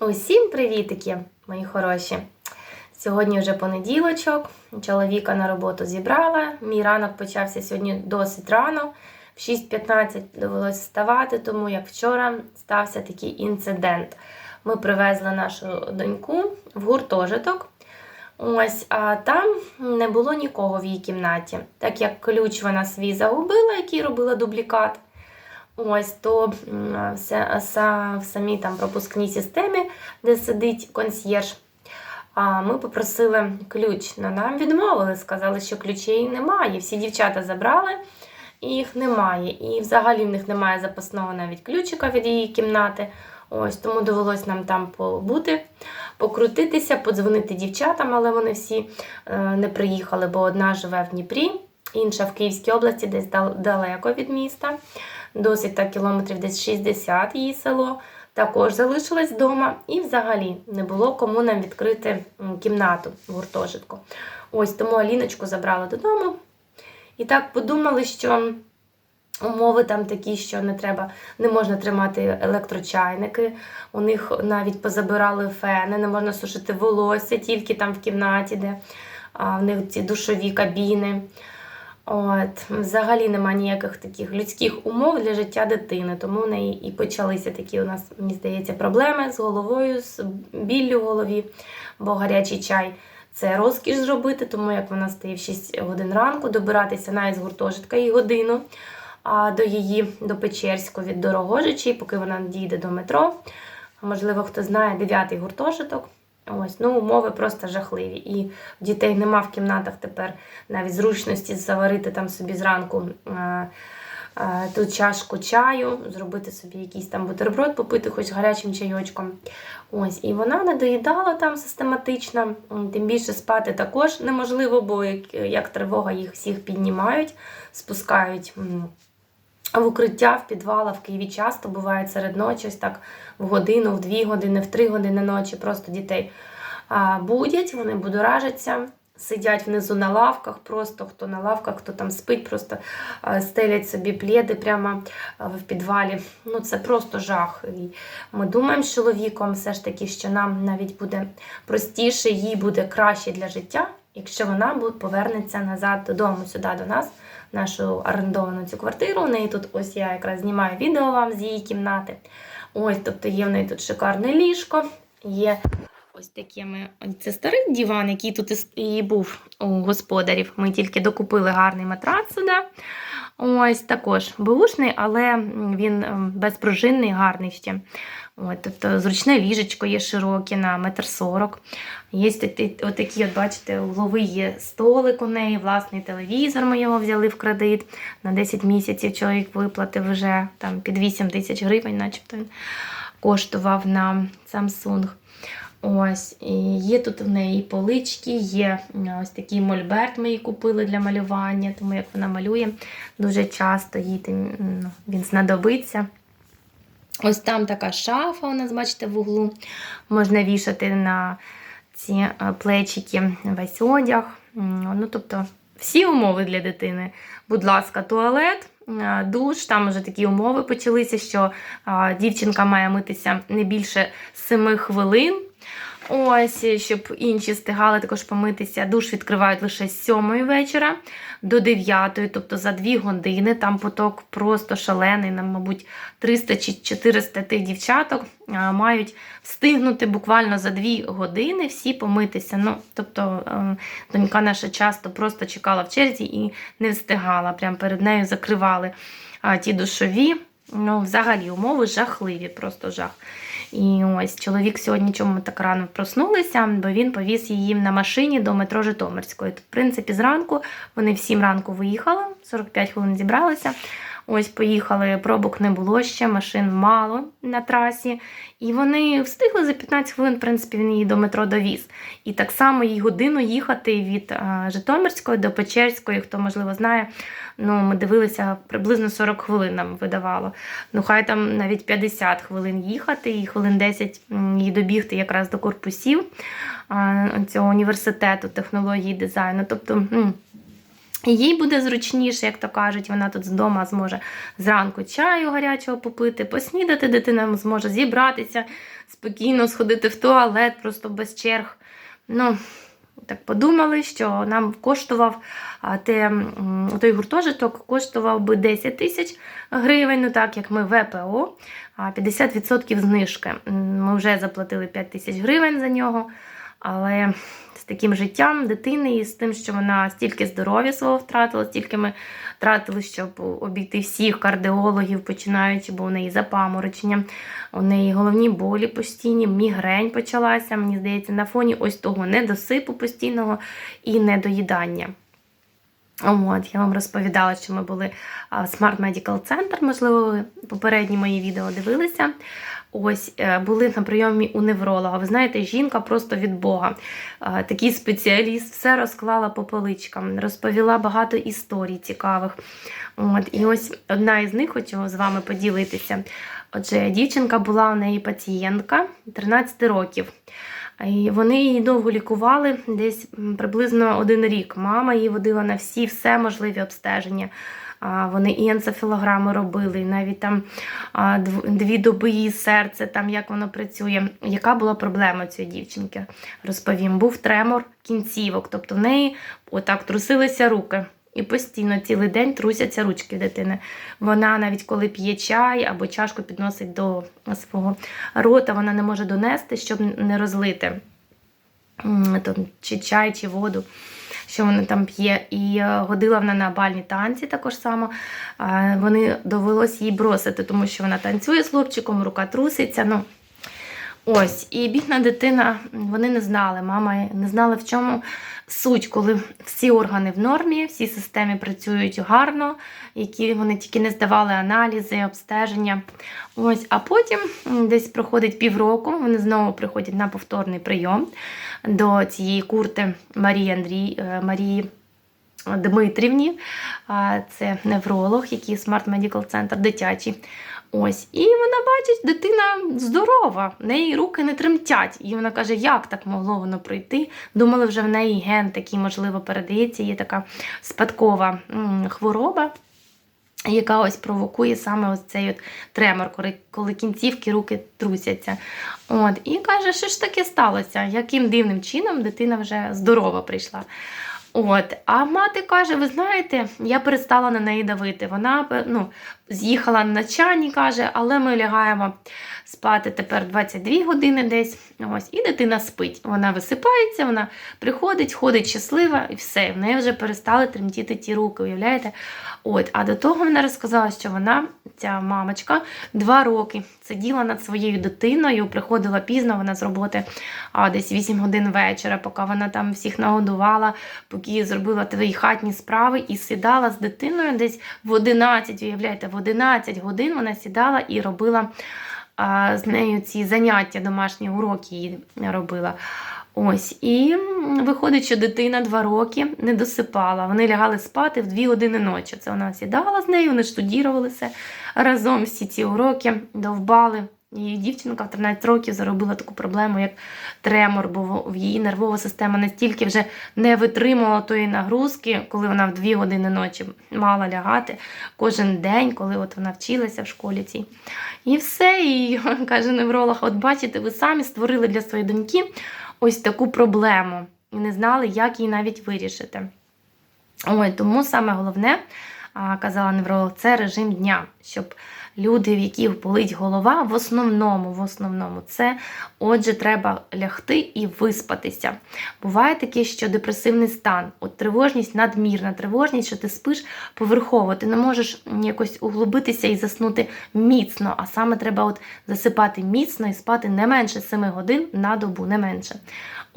Усім привітики, мої хороші! Сьогодні вже понеділочок, чоловіка на роботу зібрала. Мій ранок почався сьогодні досить рано. В 6.15 довелося вставати, тому як вчора стався такий інцидент. Ми привезли нашу доньку в гуртожиток. Ось, а там не було нікого в її кімнаті, так як ключ вона свій загубила, який робила дублікат. Ось то в самій там пропускній системі, де сидить консьєрж. А ми попросили ключ, але нам відмовили, сказали, що ключей немає. Всі дівчата забрали, і їх немає. І взагалі в них немає запасного навіть ключика від її кімнати. Ось тому довелось нам там побути, покрутитися, подзвонити дівчатам, але вони всі е, не приїхали, бо одна живе в Дніпрі, інша в Київській області, десь далеко від міста. Досить так кілометрів десь 60 її село. Також залишилась вдома, і взагалі не було кому нам відкрити кімнату в гуртожитку. Ось тому Аліночку забрали додому. І так подумали, що умови там такі, що не треба, не можна тримати електрочайники. У них навіть позабирали фени, не можна сушити волосся тільки там в кімнаті, де а, в них ці душові кабіни. От, взагалі немає ніяких таких людських умов для життя дитини, тому в неї і почалися такі у нас, мені здається, проблеми з головою, з біллю в голові, бо гарячий чай це розкіш зробити, тому як вона стає в 6 годин ранку, добиратися навіть з гуртожитка і годину а до її до Печерського від Дорогожичі, поки вона дійде до метро. Можливо, хто знає, дев'ятий гуртожиток. Ось, ну, умови просто жахливі. І дітей нема в кімнатах тепер навіть зручності заварити там собі зранку е, е, ту чашку чаю, зробити собі якийсь там бутерброд, попити хоч гарячим чайочком. Ось, і вона не доїдала там систематично. Тим більше спати також неможливо, бо як, як тривога їх всіх піднімають, спускають. В укриття, в підвалах в Києві часто буває серед ночі, ось так в годину, в дві години, в три години ночі просто дітей будять, вони будоражаться, сидять внизу на лавках, просто хто на лавках, хто там спить, просто стелять собі пледи прямо в підвалі. Ну це просто жах. І ми думаємо з чоловіком все ж таки, що нам навіть буде простіше, їй буде краще для життя, якщо вона повернеться назад додому, сюди до нас нашу орендовану цю квартиру. У неї тут ось я якраз знімаю відео вам з її кімнати. Ось, тобто є в неї тут шикарне ліжко, є ось такі ми. Це старий диван, який тут і був у господарів. Ми тільки докупили гарний матрац сюди. Ось також бушний, але він безпружинний, гарний ще. От, тобто зручне ліжечко є широке на метр сорок. Є такі, отакі, от бачите, угловий є столик у неї, власний телевізор. Ми його взяли в кредит. На 10 місяців чоловік виплатив вже там під 8 тисяч гривень, начебто він коштував на Samsung. Ось, і є тут в неї полички, є ось такий мольберт, ми її купили для малювання, тому як вона малює дуже часто, їй ну, він знадобиться. Ось там така шафа у нас, бачите, в углу. Можна вішати на ці е, плечики весь одяг. Ну, тобто, всі умови для дитини. Будь ласка, туалет, е, душ. Там вже такі умови почалися, що дівчинка має митися не більше 7 хвилин. Ось, щоб інші стигали також помитися. Душ відкривають лише з 7 вечора до 9, тобто за 2 години. Там поток просто шалений. Нам, мабуть, 300 чи 400 тих дівчаток мають встигнути буквально за 2 години всі помитися. Ну, тобто, е, донька наша часто просто чекала в черзі і не встигала. Прямо перед нею закривали ті душові. Ну, взагалі, умови жахливі, просто жах. І ось чоловік сьогодні чому так рано проснулися, бо він повіз її на машині до метро Житомирської. В принципі, зранку вони всім ранку виїхали, 45 хвилин зібралися. Ось поїхали, пробок не було ще, машин мало на трасі. І вони встигли за 15 хвилин, в принципі, він її до метро довіз. І так само їй годину їхати від Житомирської до Печерської, хто, можливо, знає. Ну, ми дивилися, приблизно 40 хвилин нам видавало. Ну, хай там навіть 50 хвилин їхати, і хвилин 10 м, їй добігти якраз до корпусів цього університету технології дизайну. Тобто, їй буде зручніше, як то кажуть, вона тут з дома зможе зранку чаю гарячого попити, поснідати, дитина зможе зібратися спокійно сходити в туалет, просто без черг. Ну, так подумали, що нам коштував те, той гуртожиток коштував би 10 тисяч гривень, ну так як ми ВПО, а 50% знижки. Ми вже заплатили 5 тисяч гривень за нього, але з таким життям дитини і з тим, що вона стільки здоров'я свого втратила, стільки ми втратили, щоб обійти всіх кардіологів, починаючи, бо у неї запаморочення, у неї головні болі постійні, мігрень почалася, мені здається, на фоні ось того недосипу постійного і недоїдання. От, я вам розповідала, що ми були в Smart Medical Center, можливо, ви попередні мої відео дивилися. Ось е, були на прийомі у невролога. Ви знаєте, жінка просто від Бога. Такий спеціаліст, все розклала по поличкам, розповіла багато історій цікавих. От, і ось одна із них хочу з вами поділитися. Отже, дівчинка була у неї пацієнтка 13 років. І вони її довго лікували, десь приблизно один рік. Мама її водила на всі все можливі обстеження. Вони і енцефалограми робили, і навіть там дві доби її серце, там як воно працює. Яка була проблема цієї дівчинки? Розповім. Був тремор кінцівок, тобто в неї отак трусилися руки. І постійно цілий день трусяться ручки дитини. Вона навіть коли п'є чай або чашку підносить до свого рота, вона не може донести, щоб не розлити чи чай, чи воду, що вона там п'є. І е, ходила вона на бальні танці також само. Е, Вони довелось їй бросити, тому що вона танцює з хлопчиком, рука труситься. Ну, Ось, і бідна дитина, вони не знали, мама не знала, в чому суть, коли всі органи в нормі, всі системи працюють гарно, які вони тільки не здавали аналізи, обстеження. Ось, а потім десь проходить півроку, вони знову приходять на повторний прийом до цієї курти Марії Андрій, е, Марії. Дмитрівні, це невролог, який Smart Medical Center дитячий. Ось, і вона бачить, дитина здорова, в неї руки не тремтять. І вона каже, як так могло воно пройти? Думали, вже в неї ген такий, можливо, передається, є така спадкова хвороба. Яка ось провокує саме ось цей от тремор, коли, кінцівки руки трусяться. От, і каже, що ж таке сталося? Яким дивним чином дитина вже здорова прийшла. От, а мати каже: ви знаєте, я перестала на неї давити. Вона ну, з'їхала на чані, каже, але ми лягаємо спати тепер 22 години десь. Ось, і дитина спить. Вона висипається, вона приходить, ходить щаслива, і все. В неї вже перестали тремтіти ті руки, уявляєте? От, а до того вона розказала, що вона, ця мамочка, два роки сиділа над своєю дитиною, приходила пізно, вона з роботи а, десь 8 годин вечора, поки вона там всіх нагодувала, зробила твої хатні справи і сідала з дитиною десь в 11, уявляєте, в 11 годин вона сідала і робила а, з нею ці заняття, домашні уроки її робила. Ось, і виходить, що дитина два роки не досипала. Вони лягали спати в дві години ночі. Це вона сідала з нею, вони штудірувалися разом всі ці уроки, довбали. І дівчинка в 13 років заробила таку проблему, як тремор, бо в- її нервова система настільки вже не витримувала тої нагрузки, коли вона в 2 години ночі мала лягати кожен день, коли от вона вчилася в школі цій. І все, і каже невролог: от бачите, ви самі створили для своєї доньки ось таку проблему і не знали, як її навіть вирішити. Ой, тому саме головне, казала невролог, це режим дня, щоб люди, в яких болить голова, в основному, в основному, це отже, треба лягти і виспатися. Буває таке, що депресивний стан, от тривожність надмірна, тривожність, що ти спиш поверхово, ти не можеш якось углубитися і заснути міцно, а саме треба от засипати міцно і спати не менше 7 годин на добу, не менше.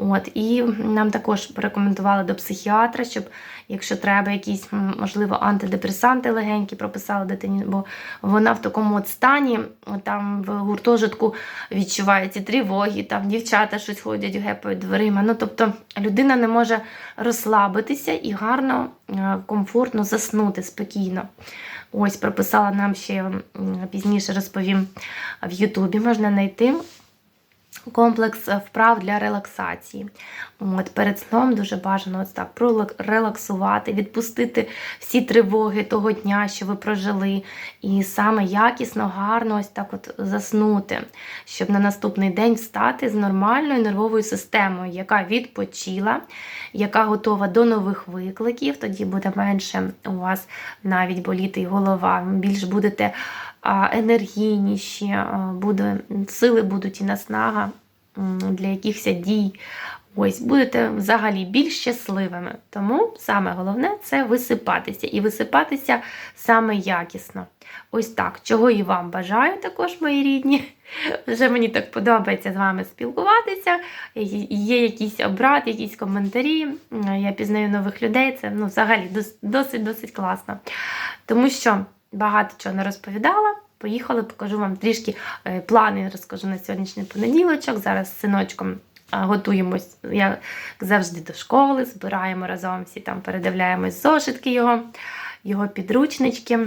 От, і нам також порекомендували до психіатра, щоб, якщо треба, якісь, можливо, антидепресанти легенькі прописали дитині, бо вона в такому от стані, там в гуртожитку відчуває ці тривоги, там дівчата щось ходять, гепають дверима. Ну, тобто людина не може розслабитися і гарно, е, комфортно заснути спокійно. Ось прописала нам ще пізніше розповім в Ютубі, можна знайти. Комплекс е, вправ для релаксації. От, перед сном дуже бажано ось так прорелаксувати, відпустити всі тривоги того дня, що ви прожили, і саме якісно, гарно ось так от заснути, щоб на наступний день встати з нормальною нервовою системою, яка відпочила, яка готова до нових викликів. Тоді буде менше у вас навіть боліти і голова. Більш будете енергійніші, буде, сили будуть і наснага для якихось дій. Ось, будете взагалі більш щасливими. Тому саме головне це висипатися. І висипатися саме якісно. Ось так. Чого і вам бажаю також, мої рідні. Вже мені так подобається з вами спілкуватися. Є якийсь обрат, якісь коментарі. Я пізнаю нових людей. Це ну, взагалі досить-досить класно. Тому що багато чого не розповідала. Поїхали, покажу вам трішки е, плани, розкажу на сьогоднішній понеділочок. Зараз з синочком готуємось, як завжди, до школи, збираємо разом всі там передивляємось зошитки його, його підручнички.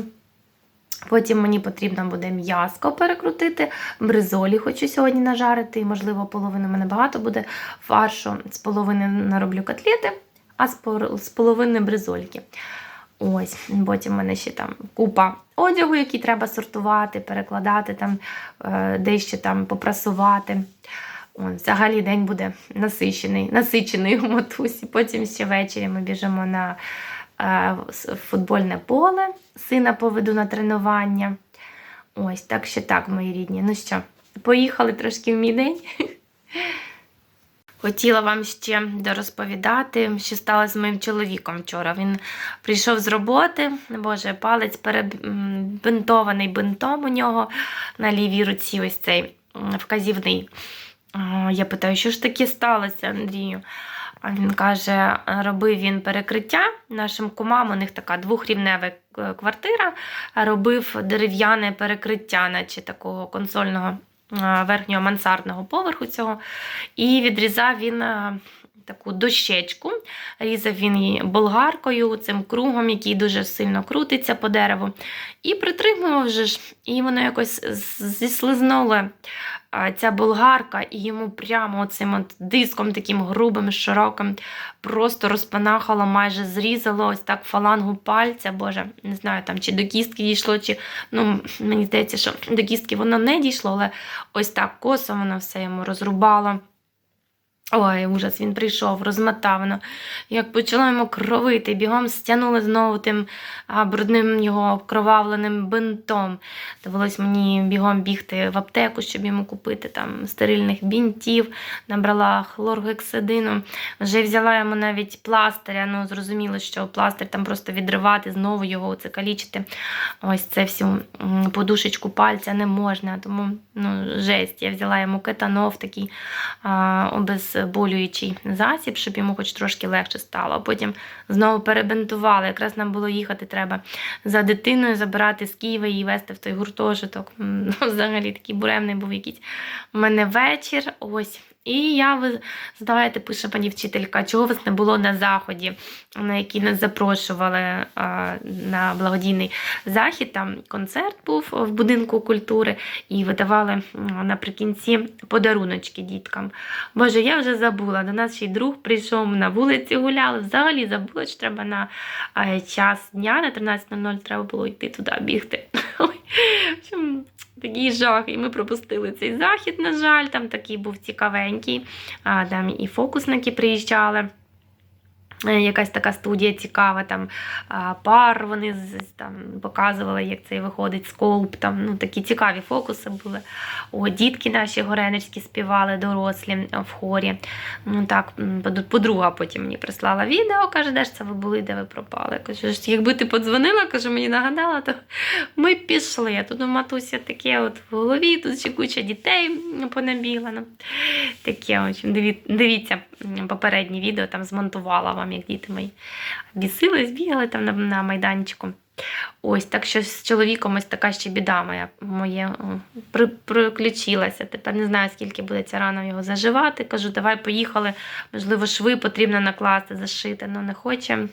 Потім мені потрібно буде м'яско перекрутити, бризолі хочу сьогодні нажарити, і, можливо, половини мене багато буде фаршу, з половини нароблю котлети, а з половини бризольки. Ось, Потім в мене ще там купа одягу, який треба сортувати, перекладати, там, е, дещо там попрасувати. О, взагалі день буде насичений, насичений у матусі. Потім ще ввечері ми біжимо на е, футбольне поле, сина поведу на тренування. Ось, так що так, мої рідні. Ну що, поїхали трошки в мій день. Хотіла вам ще дорозповідати, що сталося з моїм чоловіком вчора. Він прийшов з роботи, боже, палець перебинтований бинтом у нього на лівій руці, ось цей вказівний. Я питаю, що ж таке сталося, Андрію? А він каже, робив він перекриття нашим кумам, у них така двохрівнева квартира, робив дерев'яне перекриття, наче такого консольного верхнього мансардного поверху цього. І відрізав він таку дощечку, різав він її болгаркою, цим кругом, який дуже сильно крутиться по дереву. І притримував вже ж, і воно якось зіслизнуло ця болгарка, і йому прямо цим от диском таким грубим, широким, просто розпанахало, майже зрізало ось так фалангу пальця. Боже, не знаю, там чи до кістки дійшло, чи ну, мені здається, що до кістки воно не дійшло, але ось так косо воно все йому розрубало. Ой, ужас, він прийшов, розмотав Як почало йому кровити, бігом стягнули знову тим брудним його окровавленим бинтом. Довелось мені бігом бігти в аптеку, щоб йому купити там стерильних бінтів, набрала хлоргексидину. Вже взяла йому навіть пластиря. Ну, зрозуміло, що пластир там просто відривати, знову його це калічити. Ось це всю подушечку пальця не можна. Тому ну, жесть. Я взяла йому кетанов такий а, без знеболюючий засіб, щоб йому хоч трошки легше стало. Потім знову перебинтували. Якраз нам було їхати, треба за дитиною забирати з Києва і вести в той гуртожиток. Ну, Взагалі такий буремний був якийсь у мене вечір. Ось. І я, ви знаєте, пише пані вчителька, чого вас не було на заході, на який нас запрошували а, на благодійний захід. Там концерт був в будинку культури і видавали наприкінці подаруночки діткам. Боже, я вже забула. До нас ще й друг прийшов на вулиці гуляли. Взагалі забула, що треба на час дня, на 13.00 треба було йти туди бігти. Такий жах. І ми пропустили цей захід, на жаль, там такий був цікавенький. Там і фокусники приїжджали. Е, якась така студія цікава, там пар вони там показували, як це виходить сколп. Там, ну, Такі цікаві фокуси були. О, Дітки наші горенерські співали, дорослі в хорі. Ну, так, Подруга потім мені прислала відео, каже, де ж це ви були, де ви пропали. Кажу, якби ти подзвонила, кажу, мені нагадала, то ми пішли. Тут у матуся таке от в голові, тут ще куча дітей понабігла. Ну, таке, Дивіться попереднє відео, там змонтувала вам як діти мої бісились, бігали там на, на майданчику. Ось, так що з чоловіком ось така ще біда моя моє при, приключилася. Тепер не знаю, скільки буде ця рана його заживати. Кажу, давай поїхали. Можливо, шви потрібно накласти, зашити, але не хоче.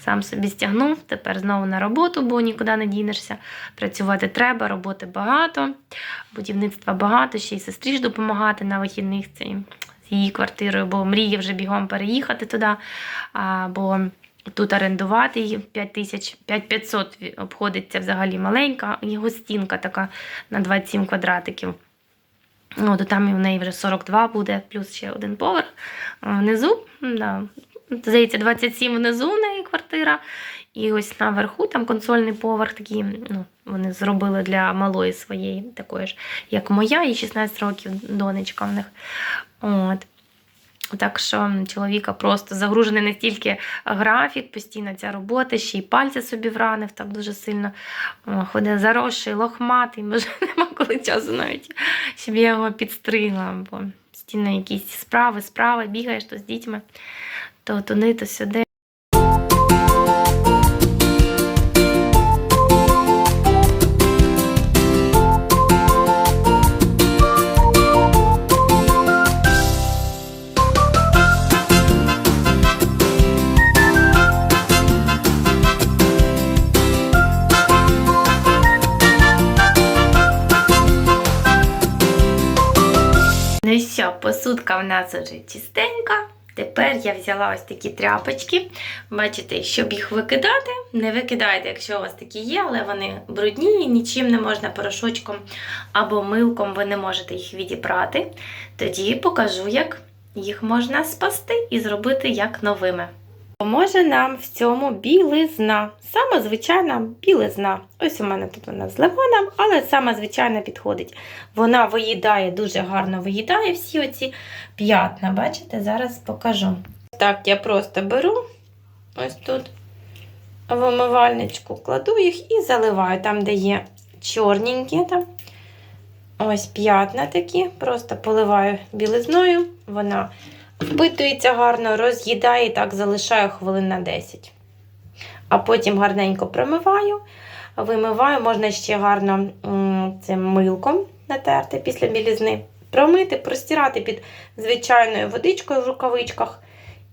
сам собі стягнув. Тепер знову на роботу, бо нікуди не дінешся. Працювати треба, роботи багато, будівництва багато, ще й сестрі ж допомагати на вихідних з її квартирою, бо мріє вже бігом переїхати туди. Бо тут орендувати її 5 тисяч, 5500 обходиться взагалі маленька його стінка така на 27 квадратиків. Ну, то там і в неї вже 42 буде, плюс ще один поверх. Внизу, да, здається, 27 внизу в неї квартира. І ось наверху там консольний поверх такий, ну, вони зробили для малої своєї, такої ж, як моя, і 16 років донечка в них. От. Так що чоловіка просто загружений настільки графік, постійно ця робота, ще й пальці собі вранив так дуже сильно. Ходить заросший, лохматий, може нема коли часу навіть, щоб я його підстригла, бо постійно якісь справи, справи, бігаєш то з дітьми, то туди, то сюди. Ну посудка в нас уже чистенька. Тепер я взяла ось такі тряпочки. Бачите, щоб їх викидати, не викидайте, якщо у вас такі є, але вони брудні, і нічим не можна порошочком або милком ви не можете їх відібрати. Тоді покажу, як їх можна спасти і зробити як новими. Поможе нам в цьому білизна. Сама звичайна білизна. Ось у мене тут вона з лимоном, але сама звичайна підходить. Вона виїдає, дуже гарно виїдає всі оці п'ятна. Бачите, зараз покажу. Так, я просто беру ось тут в омивальничку, кладу їх і заливаю там, де є чорненькі. Там. Ось п'ятна такі, просто поливаю білизною. Вона впитується гарно, роз'їдає і так залишаю хвилин на 10. А потім гарненько промиваю, вимиваю, можна ще гарно цим милком натерти після білізни, промити, простирати під звичайною водичкою в рукавичках,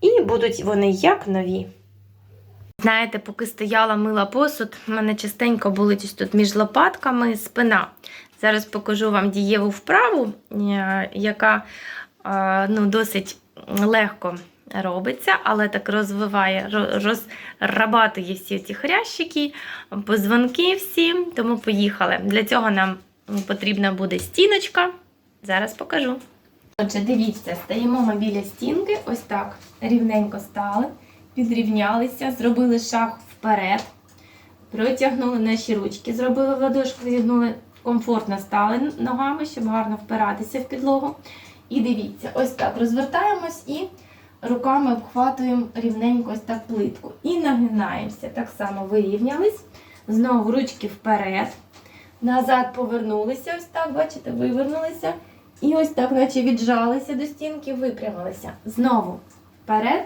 і будуть вони як нові. Знаєте, поки стояла мила посуд, в мене частенько болить ось тут між лопатками спина. Зараз покажу вам дієву вправу, е, яка е, ну, досить легко робиться, але так розвиває, розрабатує всі ці хрящики, позвонки всі. Тому поїхали. Для цього нам потрібна буде стіночка. Зараз покажу. Отже, дивіться, стаємо ми біля стінки, ось так рівненько стали, підрівнялися, зробили шаг вперед, протягнули наші ручки, зробили ладошку, зігнули, комфортно стали ногами, щоб гарно впиратися в підлогу. І дивіться, ось так розвертаємось і руками обхватуємо рівненько ось так плитку. І нагинаємося. Так само вирівнялись. Знову ручки вперед. Назад повернулися, ось так, бачите, вивернулися. І ось так, наче віджалися до стінки, випрямилися. Знову вперед.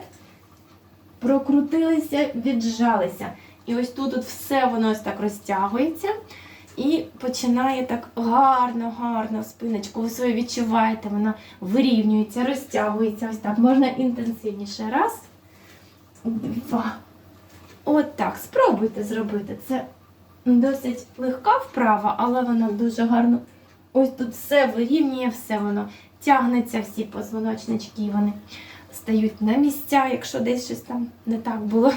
Прокрутилися, віджалися. І ось тут от все воно ось так розтягується. І починає так гарно, гарно спиночку. Ви свою відчуваєте, вона вирівнюється, розтягується. Ось так. Можна інтенсивніше. Раз, два. От так. Спробуйте зробити. Це досить легка вправа, але вона дуже гарно. Ось тут все вирівнює, все воно тягнеться, всі позвоночнички, вони стають на місця, якщо десь щось там не так було.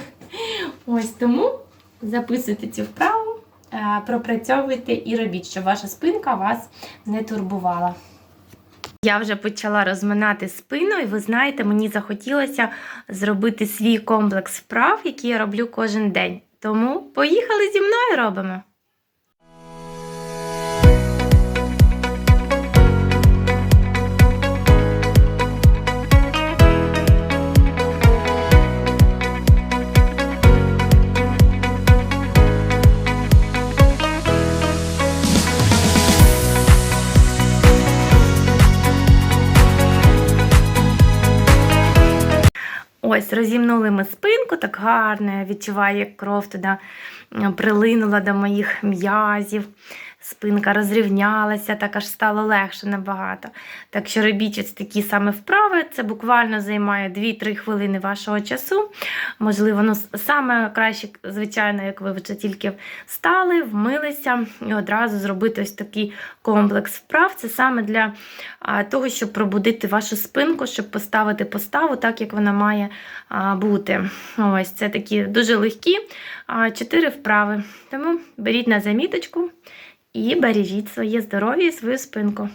Ось тому записуйте цю вправу, пропрацьовуйте і робіть, щоб ваша спинка вас не турбувала. Я вже почала розминати спину, і ви знаєте, мені захотілося зробити свій комплекс вправ, які я роблю кожен день. Тому поїхали зі мною робимо. Ось, розімнули ми спинку, так гарно. Я відчуваю, як кров туди е, прилинула до моїх м'язів. Спинка розрівнялася, так аж стало легше набагато. Так що робіть ось такі саме вправи. Це буквально займає 2-3 хвилини вашого часу. Можливо, ну саме краще, звичайно, як ви вже тільки встали, вмилися і одразу зробити ось такий комплекс вправ. Це саме для того, щоб пробудити вашу спинку, щоб поставити поставу так, як вона має бути. Ось це такі дуже легкі чотири вправи. Тому беріть на заміточку і бережіть своє здоров'я і свою спинку.